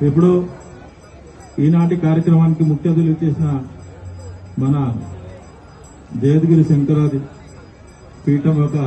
ఇప్పుడు ఈనాటి కార్యక్రమానికి ముఖ్య అతిథులు చేసిన మన జయదగిరి శంకరాది పీఠం యొక్క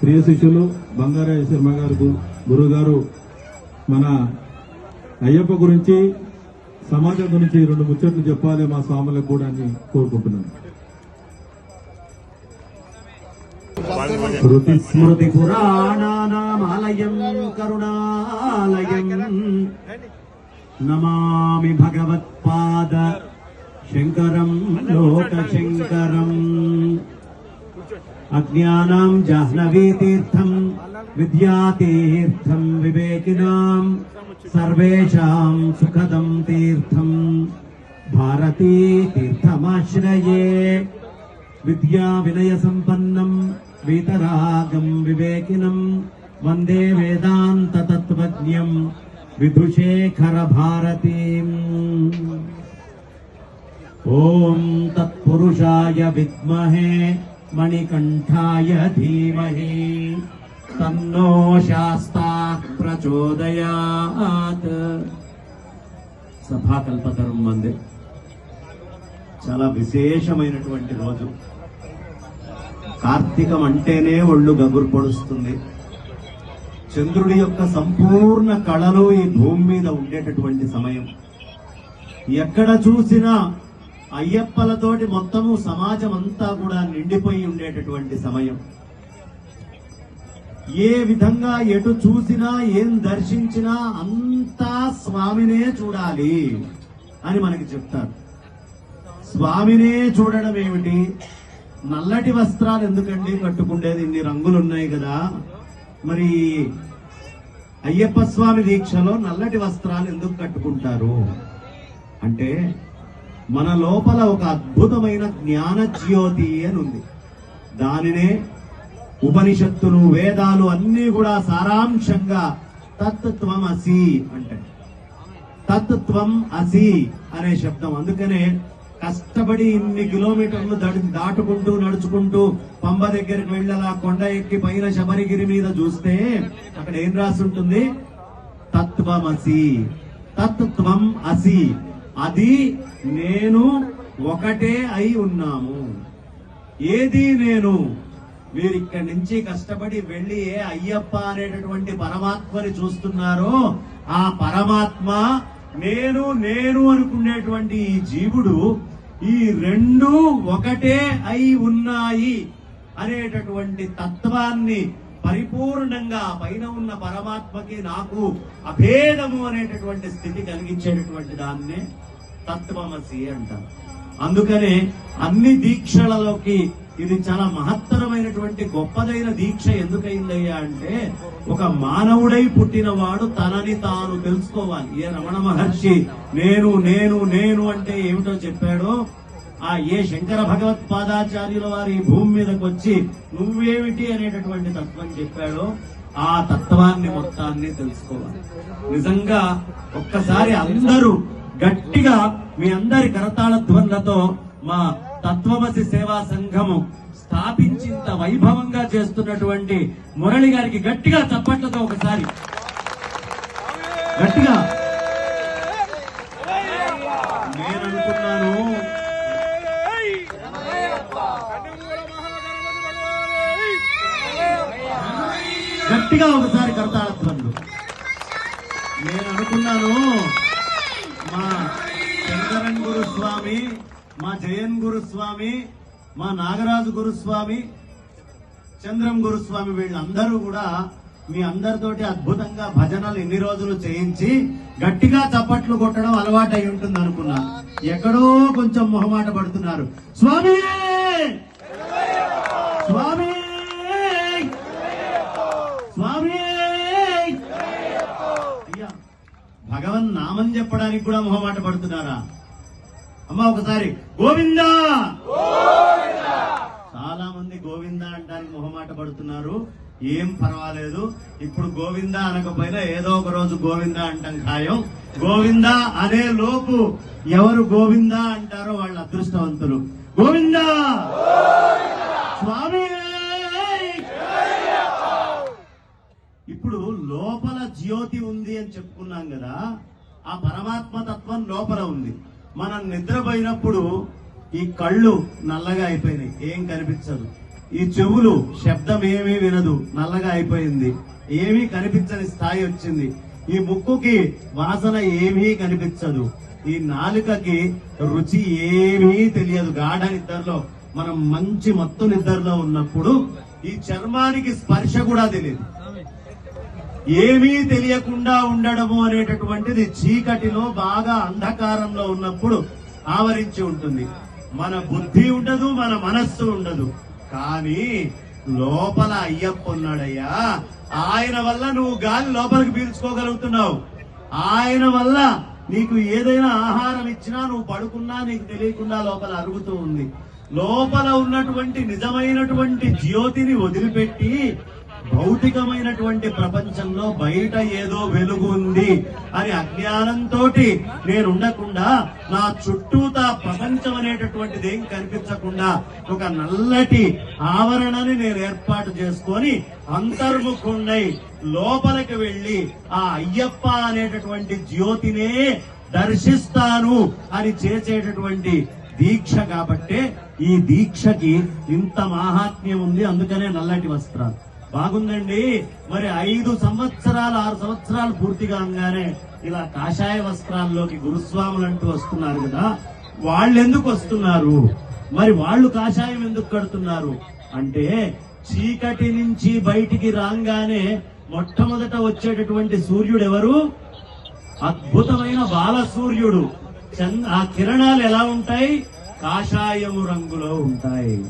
ప్రియ శిష్యులు బంగారాయ శర్మ గారు గురుగారు గురువు గారు మన అయ్యప్ప గురించి సమాజం గురించి రెండు ముచ్చట్లు చెప్పాలి మా స్వాములకు కూడా అని కోరుకుంటున్నాను. శృతి స్మృతి పురాణానామాలయం కరుణాలయం नमामि भगवत्पाद शङ्करम् लोकशङ्करम्। अज्ञानाम् जाह्नवीतीर्थम् विद्यातीर्थम् विवेकिनाम् सर्वेषाम् सुखदम् तीर्थम्। भारती तीर्थमाश्रये विद्याविनयसम्पन्नम् वीतरागम् विवेकिनम् वंदे वेदान्ततत्त्वज्ञम्। విధుశేఖర భారతీం ఓం తత్పురుషాయ విద్మహే మణికంఠాయ ధీమహి. తన్నో శాస్తా ప్రచోదయాత్. సభాకల్పతరం వందే. చాలా విశేషమైనటువంటి రోజు. కార్తీకం అంటేనే ఒళ్ళు గగురు పొడుస్తుంది. చంద్రుడి యొక్క సంపూర్ణ కళలు ఈ భూమి మీద ఉండేటటువంటి సమయం. ఎక్కడ చూసినా అయ్యప్పలతోటి మొత్తము సమాజం అంతా కూడా నిండిపోయి ఉండేటటువంటి సమయం. ఏ విధంగా ఎటు చూసినా ఏం దర్శించినా అంతా స్వామినే చూడాలి అని మనకి చెప్తారు. స్వామినే చూడడం ఏమిటి? నల్లటి వస్త్రాలు ఎందుకండి కట్టుకుండేది? ఇన్ని రంగులు ఉన్నాయి కదా. మరి అయ్యప్ప స్వామి దీక్షలో నల్లటి వస్త్రాలు ఎందుకు కట్టుకుంటారు? అంటే మన లోపల ఒక అద్భుతమైన జ్ఞాన జ్యోతి అని ఉంది. దానినే ఉపనిషత్తులు వేదాలు అన్నీ కూడా సారాంశంగా తత్వం అసి అంటే తత్వం అసి అనే శబ్దం. అందుకనే కష్టపడి ఇన్ని కిలోమీటర్లు దడి- దాటుకుంటూ నడుచుకుంటూ పంబ దగ్గరికి వెళ్ళలా? కొండ ఎక్కి పైన శబరిగిరి మీద చూస్తే అక్కడ ఏం రాసి ఉంటుంది తత్వమసి తత్వం అసి. అది నేను ఒకటే అయి ఉన్నాము. ఏది నేను? మీరు ఇక్కడి నుంచి కష్టపడి వెళ్ళి ఏ అయ్యప్ప అనేటటువంటి పరమాత్మని చూస్తున్నారో ఆ పరమాత్మ నేను నేను అనుకునేటువంటి ఈ జీవుడు ఈ రెండు ఒకటే అయి ఉన్నాయి అనేటటువంటి తత్వాన్ని పరిపూర్ణంగా పైన ఉన్న పరమాత్మకి నాకు అభేదము అనేటటువంటి స్థితి కలిగించేటటువంటి దాన్నే తత్వమసి అంటారు. అందుకనే అన్ని దీక్షలలోకి ఇది చాలా మహత్తరమైనటువంటి గొప్పదైన దీక్ష ఎందుకైందయ్యా అంటే ఒక మానవుడై పుట్టినవాడు తనని తాను తెలుసుకోవాలి. ఏ రమణ మహర్షి నేను నేను నేను అంటే ఆ ఏ శంకర భగవత్పాదాచార్యుల వారి భూమి మీదకి వచ్చి నువ్వేమిటి అనేటటువంటి తత్వం చెప్పాడో ఆ తత్వాన్ని మొత్తాన్ని తెలుసుకోవాలి. నిజంగా ఒక్కసారి అందరూ గట్టిగా మీ అందరి కరతాళ ధ్వనులతో మా తత్వమసి సేవా సంఘము స్థాపించింత వైభవంగా చేస్తున్నటువంటి మురళి గారికి గట్టిగా చప్పట్లతో ఒకసారి. గట్టిగా గట్టిగా ఒకసారి కరతాళ నేను అనుకున్నాను మా శంకరన్ గురుస్వామి మా జయన్ గురుస్వామి మా నాగరాజు గురుస్వామి చంద్రం గురుస్వామి వీళ్ళందరూ కూడా మీ అందరితోటి అద్భుతంగా భజనలు ఎన్ని రోజులు చేయించి గట్టిగా చప్పట్లు కొట్టడం అలవాటు అయి ఉంటుంది అనుకున్నా ఎక్కడో కొంచెం మొహమాట పడుతున్నారు. స్వామి స్వామి అయ్యా భగవన్ నామం చెప్పడానికి కూడా మొహమాట పడుతున్నారా? అమ్మ ఒకసారి గోవిందా! చాలా మంది గోవిందా అంటానికి మొహమాట పడుతున్నారు. ఏం పర్వాలేదు. ఇప్పుడు గోవిందా అనకపోయినా ఏదో ఒక రోజు గోవిందా అంటాం ఖాయం. గోవిందా అనే లోపు ఎవరు గోవిందా అంటారో వాళ్ళ అదృష్టవంతులు. గోవిందా! స్వామి ఇప్పుడు లోపల జ్యోతి ఉంది అని చెప్పుకున్నాం కదా ఆ పరమాత్మ తత్వం లోపల ఉంది. మనం నిద్రపోయినప్పుడు ఈ కళ్ళు నల్లగా అయిపోయినాయి ఏం కనిపించదు. ఈ చెవులు శబ్దం ఏమీ వినదు నల్లగా అయిపోయింది. ఏమీ కనిపించని స్థాయి వచ్చింది. ఈ ముక్కుకి వాసన ఏమీ కనిపించదు. ఈ నాలుకకి రుచి ఏమీ తెలియదు. గాఢ నిద్రలో మనం మంచి మత్తు నిద్రలో ఉన్నప్పుడు ఈ చర్మానికి స్పర్శ కూడా తెలియదు. ఏమీ తెలియకుండా ఉండడము అనేటటువంటిది చీకటిలో బాగా అంధకారంలో ఉన్నప్పుడు ఆవరించి ఉంటుంది. మన బుద్ధి ఉండదు మన మనస్సు ఉండదు. కానీ లోపల అయ్యప్ప ఉన్నాడయ్యా ఆయన వల్ల నువ్వు గాలి లోపలికి పీల్చుకోగలుగుతున్నావు. ఆయన వల్ల నీకు ఏదైనా ఆహారం ఇచ్చినా నువ్వు పడుకున్నా నీకు తెలియకుండా లోపల అరుగుతూ ఉంది. లోపల ఉన్నటువంటి నిజమైనటువంటి జ్యోతిని వదిలిపెట్టి భౌతికమైనటువంటి ప్రపంచంలో బయట ఏదో వెలుగు ఉంది అని అజ్ఞానంతో నేను ఉండకుండా నా చుట్టూతా ప్రపంచం అనేటటువంటిది ఏం కనిపించకుండా ఒక నల్లటి ఆవరణని నేను ఏర్పాటు చేసుకొని అంతర్ముఖుండై లోపలికి వెళ్ళి ఆ అయ్యప్ప అనేటటువంటి జ్యోతినే దర్శిస్తాను అని చేసేటటువంటి దీక్ష కాబట్టే ఈ దీక్షకి ఇంత మాహాత్మ్యం ఉంది. అందుకనే నల్లటి వస్త్రాలు. బాగుందండి. మరి ఐదు సంవత్సరాలు ఆరు సంవత్సరాలు పూర్తిగా కాగానే ఇలా కాషాయ వస్త్రాల్లోకి గురుస్వాములు అంటూ వస్తున్నారు కదా. వాళ్ళు ఎందుకు వస్తున్నారు? మరి వాళ్ళు కాషాయం ఎందుకు కడుతున్నారు? అంటే చీకటి నుంచి బయటికి రాగానే మొట్టమొదట వచ్చేటటువంటి సూర్యుడు ఎవరు? అద్భుతమైన బాల సూర్యుడు ఆ కిరణాలు ఎలా ఉంటాయి? కాషాయము రంగులో ఉంటాయి.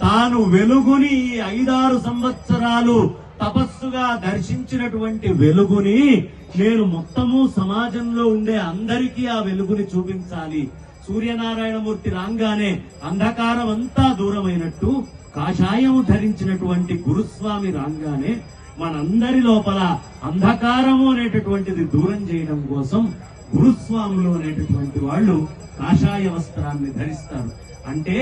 తాను వెలుగుని ఈ ఐదారు సంవత్సరాలు తపస్సుగా దర్శించినటువంటి వెలుగుని నేను మొత్తము సమాజంలో ఉండే అందరికీ ఆ వెలుగుని చూపించాలి. సూర్యనారాయణమూర్తి రాగానే అంధకారం అంతా దూరమైనట్టు కాషాయము ధరించినటువంటి గురుస్వామి రాగానే మనందరి లోపల అంధకారము అనేటటువంటిది దూరం చేయడం కోసం గురుస్వాములు అనేటటువంటి వాళ్ళు కాషాయ వస్త్రాన్ని ధరిస్తారు. అంటే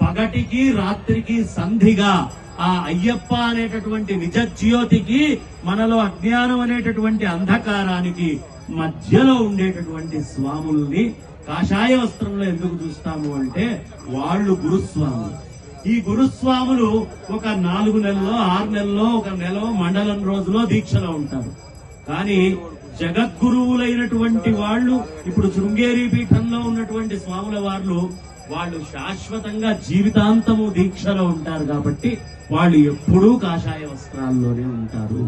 పగటికి రాత్రికి సంధిగా ఆ అయ్యప్ప అనేటటువంటి నిజ జ్యోతికి మనలో అజ్ఞానం అనేటటువంటి అంధకారానికి మధ్యలో ఉండేటటువంటి స్వాముల్ని కాషాయ వస్త్రంలో ఎందుకు చూస్తాము అంటే వాళ్ళు గురుస్వాములు. ఈ గురుస్వాములు ఒక నాలుగు నెలల్లో ఆరు నెలల్లో ఒక నెల మండలం రోజులో దీక్షలో ఉంటారు. కానీ జగద్గురువులైనటువంటి వాళ్ళు ఇప్పుడు శృంగేరి పీఠంలో ఉన్నటువంటి స్వాముల వారు వాళ్ళు శాశ్వతంగా జీవితాంతము దీక్షలో ఉంటారు కాబట్టి వాళ్ళు ఎప్పుడూ కాషాయ వస్త్రాల్లోనే ఉంటారు.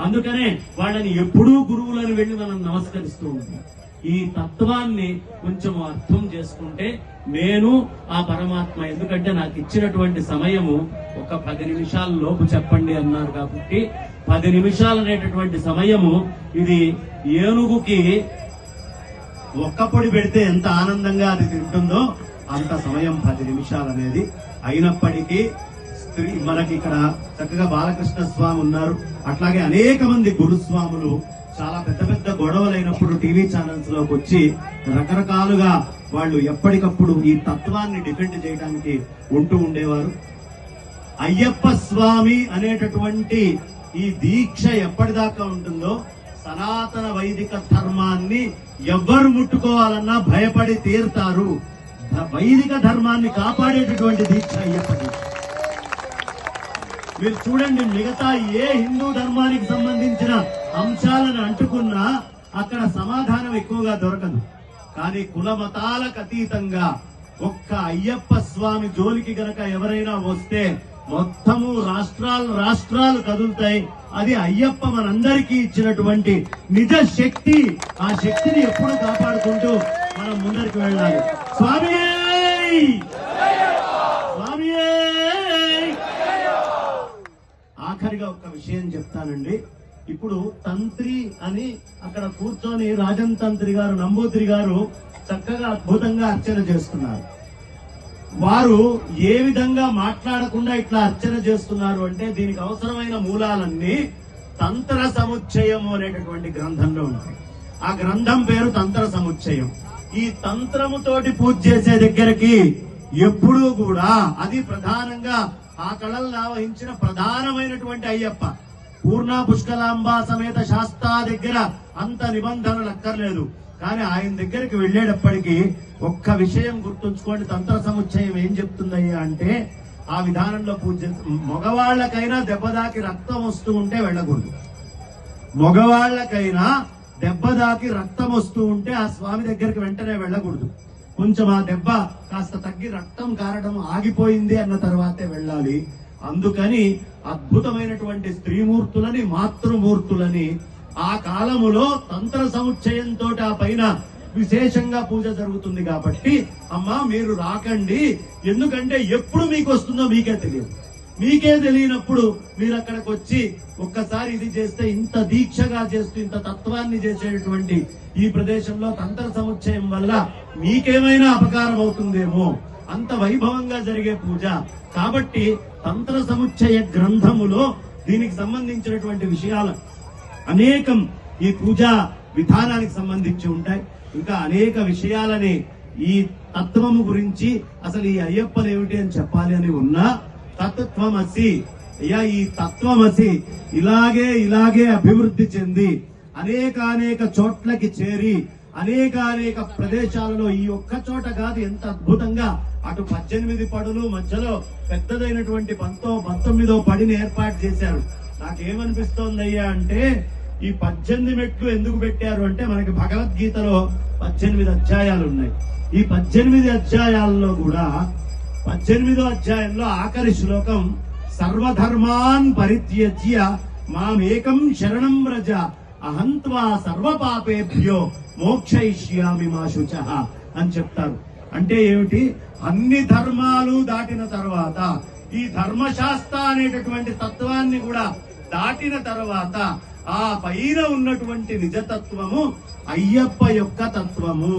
అందుకనే వాళ్ళని ఎప్పుడూ గురువులను వెళ్ళి మనం నమస్కరిస్తూ ఉంటాం. ఈ తత్వాన్ని కొంచెం అర్థం చేసుకుంటే నేను ఆ పరమాత్మ ఎందుకంటే నాకు ఇచ్చినటువంటి సమయము ఒక పది నిమిషాల లోపు చెప్పండి అన్నారు కాబట్టి పది నిమిషాలు అనేటటువంటి సమయము ఇది ఏనుగుకి ఒక్క పొడి పెడితే ఎంత ఆనందంగా అది తింటుందో అంత సమయం పది నిమిషాలు అనేది అయినప్పటికీ స్త్రీ మనకి ఇక్కడ చక్కగా బాలకృష్ణ స్వామి ఉన్నారు. అట్లాగే అనేక మంది గురుస్వాములు చాలా పెద్ద పెద్ద గొడవలైనప్పుడు టీవీ ఛానల్స్లోకి వచ్చి రకరకాలుగా వాళ్ళు ఎప్పటికప్పుడు ఈ తత్వాన్ని డిఫెండ్ చేయడానికి ఉంటూ ఉండేవారు. అయ్యప్ప స్వామి అనేటటువంటి ఈ దీక్ష ఎప్పటిదాకా ఉంటుందో సనాతన వైదిక ధర్మాన్ని ఎవ్వరు ముట్టుకోవాలన్నా భయపడి తీరుతారు. వైదిక ధర్మాన్ని కాపాడేటటువంటి దీక్ష అయ్యప్ప దీక్ష మీరు చూడండి మిగతా ఏ హిందూ ధర్మానికి సంబంధించిన అంశాలను అంటుకున్నా అక్కడ సమాధానం ఎక్కువగా దొరకదు. కానీ కుల మతాలకు అతీతంగా ఒక్క అయ్యప్ప స్వామి జోలికి గనక ఎవరైనా వస్తే మొత్తము రాష్ట్రాలు రాష్ట్రాలు కదులుతాయి. అది అయ్యప్ప మనందరికీ ఇచ్చినటువంటి నిజ శక్తి. ఆ శక్తిని ఎప్పుడు కాపాడుకుంటూ మనం ముందరికి వెళ్ళాలి. స్వామి! స్వామి! ఆఖరిగా ఒక విషయం చెప్తానండి. ఇప్పుడు తంత్రి అని అక్కడ కూర్చొని రాజన్ తంత్రి గారు నంబూతిరి గారు చక్కగా అద్భుతంగా అర్చన చేస్తున్నారు. వారు ఏ విధంగా మాట్లాడకుండా ఇట్లా అర్చన చేస్తున్నారు అంటే దీనికి అవసరమైన మూలాలన్నీ తంత్ర సముచ్చయము అనేటటువంటి గ్రంథంలో ఉంటాయి. ఆ గ్రంథం పేరు తంత్ర సముచ్చయం. ఈ తంత్రముతోటి పూజ చేసే దగ్గరికి ఎప్పుడూ కూడా అది ప్రధానంగా ఆ కళలను ఆవహించిన ప్రధానమైనటువంటి అయ్యప్ప. పూర్ణ పుష్కలాంబ సమేత శాస్తా దగ్గర అంత నిబంధనలు అక్కర్లేదు. కానీ ఆయన దగ్గరికి వెళ్ళేటప్పటికీ ఒక్క విషయం గుర్తుంచుకోండి తంత్ర సముచ్చయం ఏం చెప్తుందయ్యా అంటే ఆ విధానంలో పూజ మగవాళ్ళకైనా దెబ్బదాకి రక్తం వస్తూ ఉంటే వెళ్ళకూడదు. మగవాళ్ళకైనా దెబ్బ దాకి రక్తం వస్తూ ఉంటే ఆ స్వామి దగ్గరికి వెంటనే వెళ్ళకూడదు. కొంచెం ఆ దెబ్బ కాస్త తగ్గి రక్తం కారడం ఆగిపోయింది అన్న తర్వాతే వెళ్ళాలి. అందుకని అద్భుతమైనటువంటి స్త్రీమూర్తులని మాతృమూర్తులని ఆ కాలములో తంత్ర సముచ్చయంతో ఆ పైన విశేషంగా పూజ జరుగుతుంది కాబట్టి అమ్మా మీరు రాకండి. ఎందుకంటే ఎప్పుడు మీకు వస్తుందో మీకే తెలియదు. మీకే తెలియనప్పుడు మీరు అక్కడికి వచ్చి ఒక్కసారి ఇది చేస్తే ఇంత దీక్షగా చేస్తూ ఇంత తత్వాన్ని చేసేటువంటి ఈ ప్రదేశంలో తంత్ర సముచ్చయం వల్ల మీకేమైనా అపకారం అవుతుందేమో అంత వైభవంగా జరిగే పూజ. కాబట్టి తంత్ర సముచ్చయ గ్రంథములో దీనికి సంబంధించినటువంటి విషయాలు అనేకం ఈ పూజా విధానానికి సంబంధించి ఉంటాయి. ఇంకా అనేక విషయాలని ఈ తత్వము గురించి అసలు ఈ అయ్యప్పలు ఏమిటి అని చెప్పాలి అని ఉన్నా తత్వమసి. అయ్యా ఈ తత్వమసి ఇలాగే ఇలాగే అభివృద్ధి చెంది అనేక అనేక చోట్లకి చేరి అనేక అనేక ప్రదేశాలలో ఈ ఒక్క చోట కాదు ఎంత అద్భుతంగా. అటు పద్దెనిమిది పడులు మధ్యలో పెద్దదైనటువంటి పంతో పంతొమ్మిదో పడిని ఏర్పాటు చేశారు. నాకేమనిపిస్తోందయ్యా అంటే ఈ పద్దెనిమిది మెట్లు ఎందుకు పెట్టారు అంటే మనకి భగవద్గీతలో పద్దెనిమిది అధ్యాయాలు ఉన్నాయి. ఈ పద్దెనిమిది అధ్యాయాల్లో కూడా పద్దెనిమిదో అధ్యాయంలో ఆఖరి శ్లోకం సర్వధర్మాన్ పరిత్యజ్య మామేకం శరణం రజ అహంత్వా సర్వపాపేభ్యో మోక్షయిష్యామి మా శుచ అని చెప్తారు. అంటే ఏమిటి? అన్ని ధర్మాలు దాటిన తర్వాత ఈ ధర్మశాస్త్ర అనేటటువంటి తత్వాన్ని కూడా దాటిన తర్వాత ఆ పైన ఉన్నటువంటి నిజతత్వము అయ్యప్ప యొక్క తత్వము.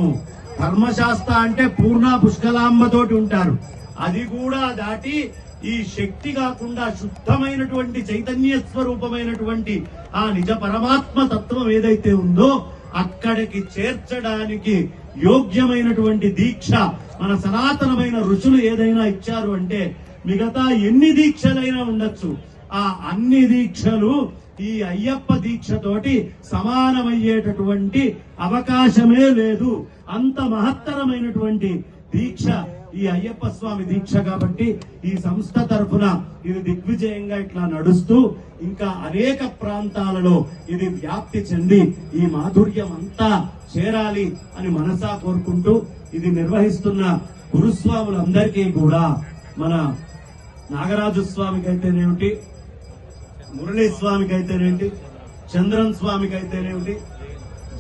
ధర్మశాస్త్ర అంటే పూర్ణ పుష్కలాంబతోటి ఉంటారు. అది కూడా దాటి ఈ శక్తి కాకుండా శుద్ధమైనటువంటి చైతన్య స్వరూపమైనటువంటి ఆ నిజ పరమాత్మ తత్వం ఏదైతే ఉందో అక్కడికి చేర్చడానికి యోగ్యమైనటువంటి దీక్ష మన సనాతనమైన ఋషులు ఏదైనా ఇచ్చారు అంటే మిగతా ఎన్ని దీక్షలైనా ఉండొచ్చు. ఆ అన్ని దీక్షలు ఈ అయ్యప్ప దీక్షతోటి సమానమయ్యేటటువంటి అవకాశమే లేదు. అంత మహత్తరమైనటువంటి దీక్ష ఈ అయ్యప్ప స్వామి దీక్ష కాబట్టి ఈ సంస్థ తరఫున ఇది దిగ్విజయంగా ఇట్లా నడుస్తూ ఇంకా అనేక ప్రాంతాలలో ఇది వ్యాప్తి చెంది ఈ మాధుర్యం అంతా చేరాలి అని మనసా కోరుకుంటూ ఇది నిర్వహిస్తున్న గురుస్వాములందరికీ కూడా మన నాగరాజు స్వామికి అయితేనేమిటి మురళీ స్వామికి అయితేనేంటి చంద్రన్ స్వామికి అయితేనేమిటి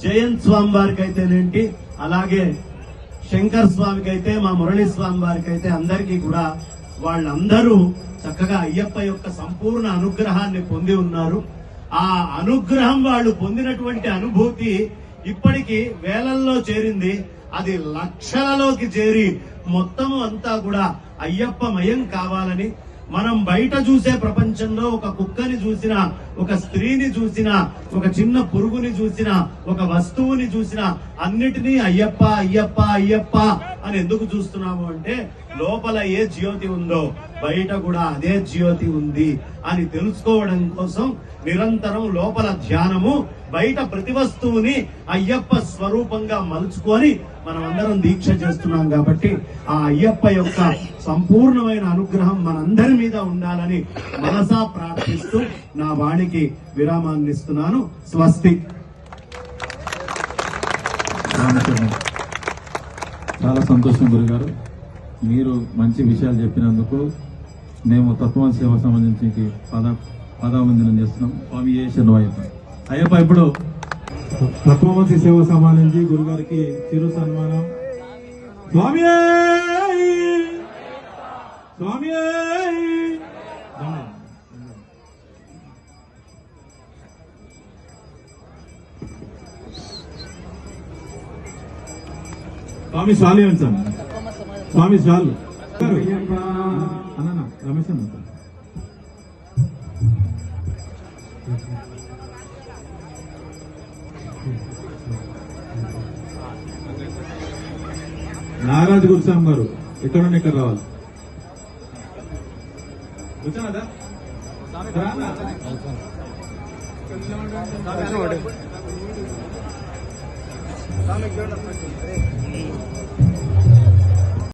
జయంత్ స్వామి వారికి అయితేనేంటి అలాగే శంకర్ స్వామికి అయితే మా మురళీ స్వామి వారికి అయితే అందరికీ కూడా వాళ్ళందరూ చక్కగా అయ్యప్ప యొక్క సంపూర్ణ అనుగ్రహాన్ని పొంది ఉన్నారు. ఆ అనుగ్రహం వాళ్ళు పొందినటువంటి అనుభూతి ఇప్పటికి వేలల్లో చేరింది. అది లక్షలలోకి చేరి మొత్తము అంతా కూడా అయ్యప్ప మయం కావాలని మనం బయట చూసే ప్రపంచంలో ఒక కుక్కని చూసినా ఒక స్త్రీని చూసినా ఒక చిన్న పురుగుని చూసినా ఒక వస్తువుని చూసినా అన్నిటినీ అయ్యప్ప అయ్యప్ప అయ్యప్ప అని ఎందుకు చూస్తున్నాము అంటే లోపల ఏ జ్యోతి ఉందో బయట కూడా అదే జ్యోతి ఉంది అని తెలుసుకోవడం కోసం నిరంతరం లోపల ధ్యానము బయట ప్రతి వస్తువుని అయ్యప్ప స్వరూపంగా మలుచుకొని మనం అందరం దీక్ష చేస్తున్నాం కాబట్టి ఆ అయ్యప్ప యొక్క సంపూర్ణమైన అనుగ్రహం మనందరి మీద ఉండాలని మనసా ప్రార్థిస్తూ నా వాణికి విరామాన్ని ఇస్తున్నాను. స్వస్తి. చాలా సంతోషం గురుగారు. మీరు మంచి విషయాలు చెప్పినందుకు మేము తత్వ సేవ సంబంధించి పదా పదావందనం చేస్తున్నాం. స్వామి ఏ అయ్యప్ప ఇప్పుడు తత్వమసి సేవ సంబంధించి గురుగారికి చిరు సన్మానం. స్వామి స్వామి స్వామి స్వామి స్వామి స్వామి రమేష్ అన్న నాగరాజు గురుస్వామి గారు ఇక్కడ ఇక్కడ రావాలి?